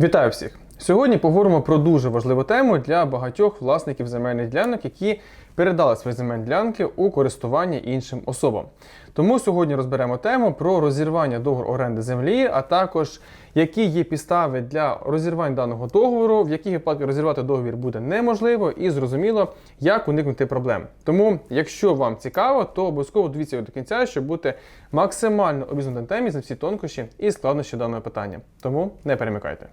Вітаю всіх! Сьогодні поговоримо про дуже важливу тему для багатьох власників земельних ділянок, які передали свої земельні ділянки у користування іншим особам. Тому сьогодні розберемо тему про розірвання договору оренди землі, а також які є підстави для розірвання даного договору, в яких випадках розірвати договір буде неможливо, і зрозуміло, як уникнути проблем. Тому, якщо вам цікаво, то обов'язково дивіться до кінця, щоб бути максимально обізнаним темі за всі тонкощі і складнощі даного питання. Тому не перемикайте.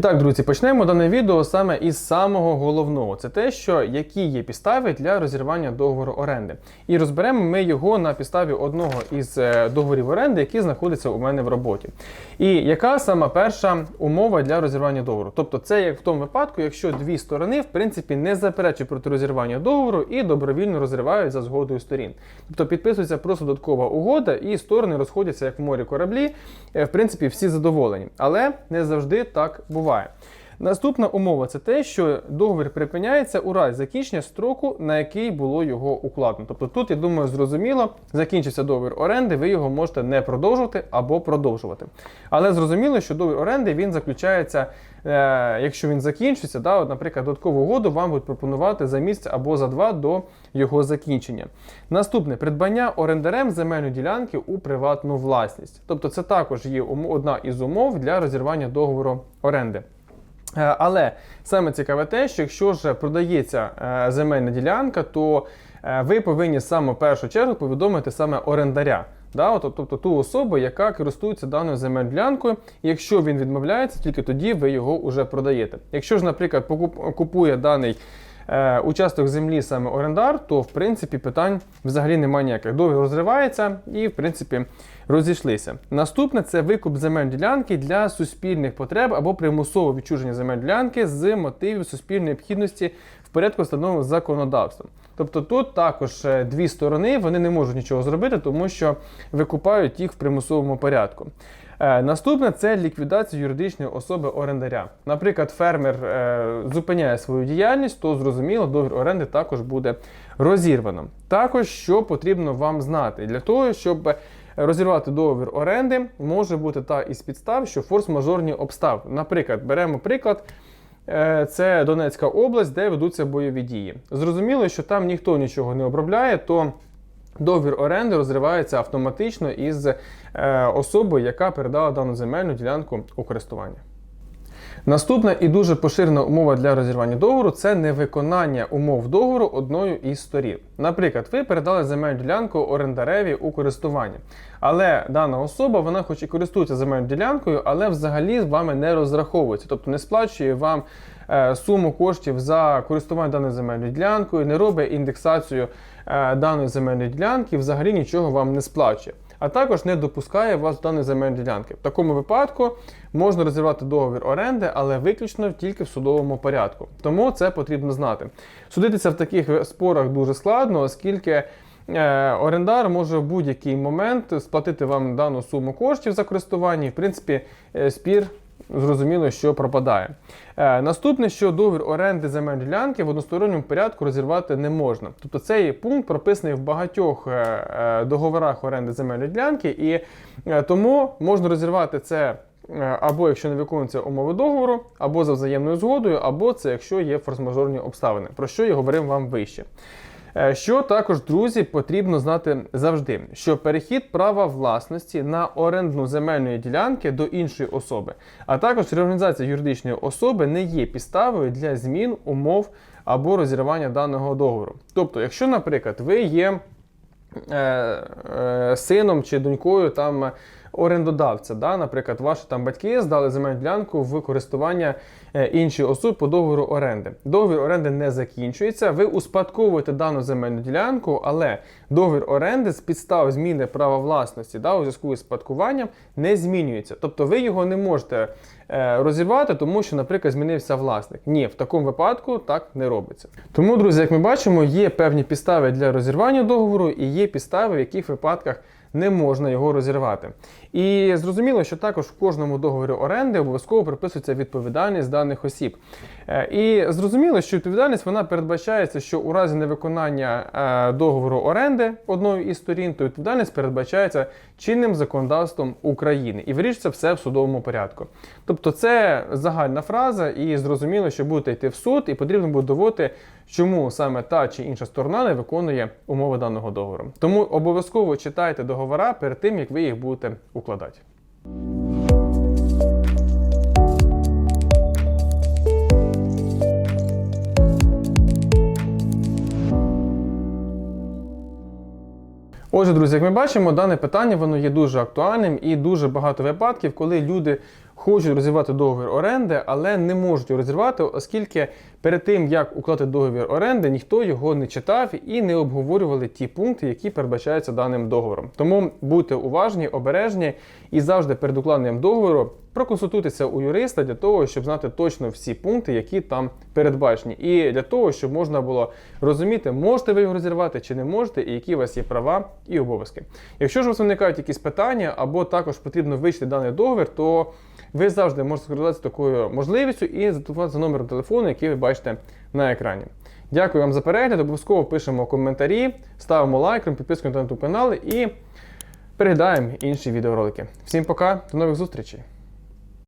І так, друзі, почнемо дане відео саме із самого головного. Це те, що які є підстави для розірвання договору оренди. І розберемо ми його на підставі одного із е, договорів оренди, який знаходиться у мене в роботі. І яка сама перша умова для розірвання договору? Тобто, це як в тому випадку, якщо дві сторони в принципі не заперечують проти розірвання договору і добровільно розривають за згодою сторін. Тобто підписується просто додаткова угода, і сторони розходяться як в морі кораблі. Е, В принципі, всі задоволені, але не завжди так буває. впливає. Наступна умова це те, що договір припиняється у разі закінчення строку, на який було його укладено. Тобто тут, я думаю, зрозуміло, закінчився договір оренди, ви його можете не продовжувати або продовжувати. Але зрозуміло, що договір оренди він заключається, е, якщо він закінчиться, да, от, наприклад, додаткову угоду вам будуть пропонувати за місяць або за два до його закінчення. Наступне придбання орендарем земельної ділянки у приватну власність. Тобто це також є одна із умов для розірвання договору оренди. Е, Але саме цікаве те, що якщо ж продається е, земельна ділянка, то е, ви повинні саме в першу чергу повідомити саме орендаря. Да, от, тобто ту особу, яка користується даною земельною ділянкою, якщо він відмовляється, тільки тоді ви його вже продаєте. Якщо ж, наприклад, купує даний участок землі саме орендар, то в принципі питань взагалі немає ніяких. Договір розривається і, в принципі, розійшлися. Наступне це викуп земельної ділянки для суспільних потреб або примусове відчуження земельної ділянки з мотивів суспільної необхідності в порядку встановленого законодавством. Тобто тут також е, дві сторони вони не можуть нічого зробити, тому що викупають їх в примусовому порядку. Е, Наступне це ліквідація юридичної особи орендаря. Наприклад, фермер е, зупиняє свою діяльність, то зрозуміло, договір оренди також буде розірвано. Також що потрібно вам знати для того, щоб розірвати договір оренди, може бути та із підстав, що форс-мажорні обставини. Наприклад, беремо приклад. Е, Це Донецька область, де ведуться бойові дії. Зрозуміло, що там ніхто нічого не обробляє, то договір оренди розривається автоматично із е, особою, яка передала дану земельну ділянку у користування. Наступна і дуже поширена умова для розірвання договору це невиконання умов договору одною із сторін. Наприклад, ви передали земельну ділянку орендареві у користування, але дана особа, вона хоч і користується земельною ділянкою, але взагалі з вами не розраховується, тобто не сплачує вам суму коштів за користування даною земельною ділянкою, не робить індексацію е, даної земельної ділянки, взагалі нічого вам не сплачує а також не допускає вас до даної земельної ділянки. В такому випадку можна розірвати договір оренди, але виключно тільки в судовому порядку. Тому це потрібно знати. Судитися в таких спорах дуже складно, оскільки. е, Орендар може в будь-який момент сплатити вам дану суму коштів за користування, і в принципі е, спір зрозуміло, що пропадає. Е, Наступне, що договір оренди земельної ділянки в односторонньому порядку розірвати не можна. Тобто цей пункт прописаний в багатьох е, е, договорах оренди земельної ділянки, і е, тому можна розірвати це. е, Або якщо не виконуються умови договору, або за взаємною згодою, або це якщо є форс-мажорні обставини, про що я говорив вам вище. Е, Що також, друзі, потрібно знати завжди, що перехід права власності на орендну земельної ділянки до іншої особи, а також реорганізація юридичної особи не є підставою для змін умов або розірвання даного договору. Тобто, якщо, наприклад, ви є е, е, сином чи донькою там орендодавця, да? наприклад, ваші там батьки здали земельну ділянку в користування е, іншої особи по договору оренди. Договір оренди не закінчується. Ви успадковуєте дану земельну ділянку, але договір оренди з підстав зміни права власності да, у зв'язку з спадкуванням не змінюється. Тобто ви його не можете е, розірвати, тому що, наприклад, змінився власник. Ні, в такому випадку так не робиться. Тому, друзі, як ми бачимо, є певні підстави для розірвання договору і є підстави, в яких випадках не можна його розірвати. І зрозуміло, що також в кожному договорі оренди обов'язково приписується відповідальність даних осіб. Е, І зрозуміло, що відповідальність вона передбачається, що у разі невиконання е, договору оренди одної із сторін, то відповідальність передбачається чинним законодавством України і вирішується все в судовому порядку. Тобто, це загальна фраза, і зрозуміло, що будете йти в суд, і потрібно буде доводити, чому саме та чи інша сторона не виконує умови даного договору. Тому обов'язково читайте договора перед тим, як ви їх будете укладати. Отже, друзі, як ми бачимо, дане питання воно є дуже актуальним і дуже багато випадків, коли люди хочуть розірвати договір оренди, але не можуть його розірвати, оскільки перед тим як укладати договір оренди, ніхто його не читав і не обговорювали ті пункти, які передбачаються даним договором. Тому будьте уважні, обережні і завжди перед укладенням договору проконсультуйтеся у юриста для того, щоб знати точно всі пункти, які там передбачені, і для того, щоб можна було розуміти, можете ви його розірвати чи не можете, і які у вас є права і обов'язки. Якщо ж у вас виникають якісь питання, або також потрібно вивчити даний договір, то ви завжди можете скористатися такою можливістю і зателефонувати за номером телефону, який ви бачите на екрані. Дякую вам за перегляд. Обов'язково пишемо коментарі, ставимо лайк, підписуємо на YouTube канал і переглядаємо інші відеоролики. Всім пока, до нових зустрічей!